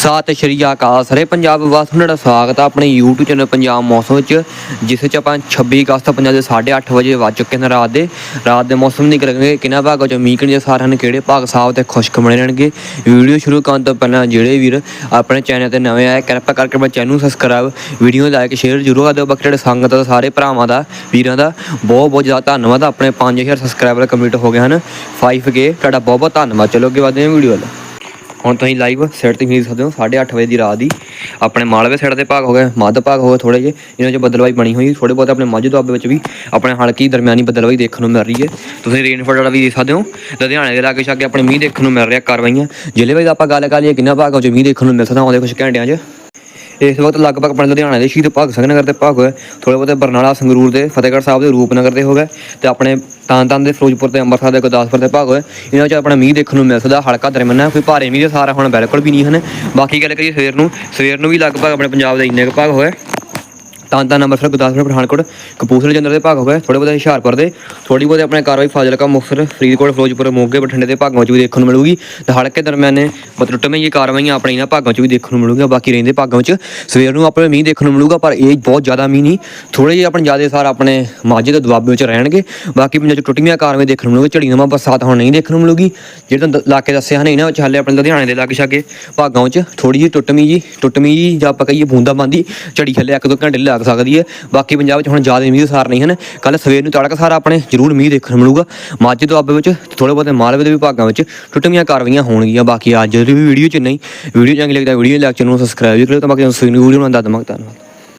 ਸਤਿ ਸ਼੍ਰੀ ਅਕਾਲ ਸਾਰੇ ਪੰਜਾਬ ਵਾਸੀਆਂ ਨੂੰ ਤੁਹਾਡਾ ਸਵਾਗਤ ਆ ਆਪਣੇ YouTube ਚੈਨਲ ਪੰਜਾਬ ਮੌਸਮ ਵਿੱਚ, ਜਿਸ ਵਿੱਚ ਆਪਾਂ 26 ਅਗਸਤ ਪੰਜਾਬ ਦੇ 8:30 ਵਜੇ ਵੱਜ ਚੁੱਕੇ ਹਨ ਰਾਤ ਦੇ। ਰਾਤ ਦੇ ਮੌਸਮ ਦੀ ਕਰਾਂਗੇ ਕਿਹਨਾਂ ਭਾਗਾਂ ਚ ਮੀਂਹ ਕਿਹੜੇ ਸਾਰਿਆਂ ਨੇ ਕਿਹੜੇ ਭਾਗ ਸਾਫ਼ ਤੇ ਖੁਸ਼ਕ ਬਣੇ ਰਹਿਣਗੇ? ਵੀਡੀਓ ਸ਼ੁਰੂ ਕਰਨ ਤੋਂ ਪਹਿਲਾਂ ਜਿਹੜੇ ਵੀਰ ਆਪਣੇ ਚੈਨਲ ਤੇ ਨਵੇਂ ਆਏ, ਕਿਰਪਾ ਕਰਕੇ ਆਪਣੇ ਚੈਨਲ ਨੂੰ ਸਬਸਕ੍ਰਾਈਬ ਵੀਡੀਓ ਲਾਈਕ ਸ਼ੇਅਰ ਜ਼ਰੂਰ ਕਰ ਦਿਓ। ਬਾਕੀ ਜਿਹੜੇ ਸੰਗਤ ਦਾ ਸਾਰੇ ਭਰਾਵਾਂ ਦਾ, ਵੀਰਾਂ ਦਾ ਬਹੁਤ ਬਹੁਤ ਜ਼ਿਆਦਾ ਧੰਨਵਾਦ। ਆਪਣੇ 5000 ਸਬਸਕ੍ਰਾਈਬਰ ਕੰਪਲੀਟ ਹੋ ਗਏ ਹਨ। 5k ਤੁਹਾਡਾ ਬਹੁਤ ਬਹੁਤ ਧੰਨਵਾਦ। ਚਲੋ ਅੱਗੇ ਵਧਦੇ ਹਾਂ ਵੀਡੀਓ ਵੱਲ। ਹੁਣ ਤੁਸੀਂ ਲਾਈਵ ਸੈਟ ਤੇ ਖਰੀਦ ਸਕਦੇ ਹੋ 8:30 ਵਜੇ ਦੀ ਰਾਤ ਦੀ। ਆਪਣੇ ਮਾਲਵੇ ਸਾਈਡ ਦੇ ਭਾਗ ਹੋ ਗਏ, ਮੱਧ ਭਾਗ ਹੋ ਗਏ ਥੋੜੇ ਜਿਹੇ, ਇਹਨਾਂ 'ਚ ਬਦਲਵਾਈ ਬਣੀ ਹੋਈ ਥੋੜੇ ਬਹੁਤ ਆਪਣੇ ਮੱਝ ਦੁਆਬੇ ਵਿੱਚ ਵੀ, ਆਪਣੇ ਹਲਕੀ ਦਰਮਿਆਨੀ ਬਦਲਵਾਈ ਦੇਖਣ ਨੂੰ ਮਿਲ ਰਹੀ ਹੈ। ਤੁਸੀਂ ਰੇਨਫੋਲ ਵਾਲਾ ਵੀ ਦੇਖ ਸਕਦੇ ਹੋ, ਲੁਧਿਆਣੇ ਦੇ ਲਾਗੇ ਛਾਗੇ ਆਪਣੇ ਮੀਂਹ ਦੇਖਣ ਨੂੰ ਮਿਲ ਰਿਹਾ ਕਾਰਵਾਈਆਂ ਜ਼ਿਲ੍ਹੇ ਵਿੱਚ ਆਪਾਂ ਗੱਲ ਕਰ ਲਈਏ, ਕਿੰਨਾ ਭਾਗਾਂ 'ਚ ਮੀਂਹ ਦੇਖਣ ਨੂੰ ਮਿਲ ਸਕਦਾ, ਆਉਂਦੇ ਕੁਝ ਘੰਟਿਆਂ 'ਚ। ਇਸ ਵਕਤ ਲਗਭਗ ਆਪਣੇ ਲੁਧਿਆਣੇ ਦੇ ਸ਼ਹੀਦ ਭਗਤ ਸਿੰਘ ਨਗਰ ਦੇ ਭਾਗ ਹੋਏ ਥੋੜੇ ਬਹੁਤੇ ਬਰਨਾਲਾ, ਸੰਗਰੂਰ ਦੇ ਫਤਿਹਗੜ੍ਹ ਸਾਹਿਬ ਦੇ ਰੂਪਨਗਰ ਦੇ ਹੋ ਗਏ ਤੇ ਆਪਣੇ ਤਾਨਤਾਨ ਦੇ ਫਿਰੋਜ਼ਪੁਰ ਤੇ ਅੰਮ੍ਰਿਤਸਰ ਦੇ ਗੁਰਦਾਸਪੁਰ ਦੇ ਭਾਗ ਹੋਏ। ਇਹਨਾਂ 'ਚ ਆਪਣਾ ਮੀਂਹ ਦੇਖਣ ਨੂੰ ਮਿਲ ਸਕਦਾ, ਹਲਕਾ ਦਰਮਿਆਨਾ, ਕੋਈ ਭਾਰੇ ਮੀਂਹ ਦੇ ਸਾਰਾ ਹੁਣ ਬਿਲਕੁਲ ਵੀ ਨਹੀਂ ਹਨ। ਬਾਕੀ ਗੱਲ ਕਰੀਏ ਸਵੇਰ ਨੂੰ ਸਵੇਰ ਨੂੰ ਵੀ ਲਗਭਗ ਆਪਣੇ ਪੰਜਾਬ ਦੇ ਇੰਨੇ ਕੁ ਭਾਗ ਹੋਏ। ਤਾਂ ਤਾਂ ਅੰਮ੍ਰਿਤਸਰ ਗੁਰਦਾਸਪੁਰ, ਪਠਾਨਕੋਟ, ਕਪੂਰਥਲੇ ਜੰਦਰ ਦੇ ਭਾਗ ਹੋ ਗਏ ਥੋੜੇ ਬਹੁਤੇ ਹੁਸ਼ਿਆਰਪੁਰ ਦੇ। ਥੋੜੀ ਬਹੁਤੇ ਆਪਣੇ ਕਾਰਵਾਈ ਫਾਜ਼ਿਲਕਾ, ਮੁਕਤਸਰ, ਫਰੀਦਕੋਟ, ਫਿਰੋਜ਼ਪੁਰ, ਮੋਗੇ, ਬਠਿੰਡੇ ਦੇ ਭਾਗਾਂ 'ਚ ਵੀ ਦੇਖਣ ਨੂੰ ਮਿਲੂਗੀ। ਤੇ ਹਲਕੇ ਦਰਮਿਆਨੇ ਮਤਲਬ ਇਹ ਕਾਰਵਾਈਆਂ ਆਪਣੇ ਇਹਨਾਂ ਭਾਗਾਂ 'ਚ ਵੀ ਦੇਖਣ ਨੂੰ ਮਿਲੂਗੀਆਂ, ਬਾਕੀ ਰਹਿੰਦੇ ਭਾਗਾਂ ਵਿੱਚ ਸਵੇਰ ਨੂੰ ਆਪਣੇ ਮੀਂਹ ਦੇਖਣ ਨੂੰ ਮਿਲੂਗਾ, ਪਰ ਇਹ ਬਹੁਤ ਜ਼ਿਆਦਾ ਮੀਂਹ ਨਹੀਂ। ਥੋੜੇ ਜਿਹੇ ਆਪਣੇ ਜ਼ਿਆਦਾ ਸਾਰ ਆਪਣੇ ਮਾਝੇ ਦੇ ਦੁਆਬੇ ਵਿੱਚ ਰਹਿਣਗੇ। ਬਾਕੀ ਪੰਜਾਬ 'ਚ ਟੁੱਟੀਆਂ ਕਾਰਵਾਈਆਂ ਦੇਖਣ ਨੂੰ ਮਿਲੂਗੀ ਝੜੀ ਨਵਾਂ ਬਰਸਾਤ ਹੁਣ ਨਹੀਂ ਦੇਖਣ ਨੂੰ ਮਿਲੂਗੀ। ਜਿਹੜੇ ਤੁਹਾਨੂੰ ਇਲਾਕੇ ਦੱਸਿਆ ਹਨ, ਇਹਨਾਂ ਵਿੱਚ ਹਾਲੇ ਆਪਣੇ ਲੁਧਿਆਣੇ ਦੇ ਲਾਗੇ ਛਾਗੇ ਭਾਗਾਂ 'ਚ। ਥੋੜੀ ਜਿਹੀ ਟੁੱਟਮੀ ਜੀ ਟੁੱਟਮੀ ਜੀ ਜਾਂ ਆਪਾਂ ਕਹੀਏ ਬੂੰਦਾਬਾਂਦੀ, ਝੜੀ ਹੱਲੇ ਇੱਕ ਦੋ ਘੰਟੇ ਲਈ ਲੱਗ ਸਕਦੀ ਹੈ। ਬਾਕੀ ਪੰਜਾਬ ਵਿੱਚ ਹੁਣ ਜ਼ਿਆਦਾ ਮੀਂਹ ਸਾਰ ਨਹੀਂ ਹਨ। ਕੱਲ ਸਵੇਰ ਨੂੰ ਤੜਕ ਸਾਰ ਆਪਣੇ ਜ਼ਰੂਰ ਮੀਂਹ ਦੇਖਣ ਨੂੰ ਮਿਲੂਗਾ। ਮਾਝੇ ਦੁਆਬੇ ਵਿੱਚ ਥੋੜੇ ਬਹੁਤੇ ਮਾਲਵੇ ਦੇ ਵਿਭਾਗਾਂ ਵਿੱਚ ਟੁੱਟਵੀਆਂ ਕਾਰਵਾਈਆਂ ਹੋਣਗੀਆਂ। ਬਾਕੀ ਅੱਜ ਦੀ ਵੀਡੀਓ 'ਚ ਨਹੀਂ ਵੀਡੀਓ ਚੰਗੀ ਲੱਗਦਾ ਵੀਡੀਓ ਲੈਕਚਰ ਨੂੰ ਸਬਸਕ੍ਰਾਈਬ ਕਰੋ ਤਾਂ ਬਾਕੀ ਤੁਹਾਨੂੰ ਵੀਡੀਓ ਨੂੰ ਅੰਦਾਜ਼ ਧੰਨਵਾਦ।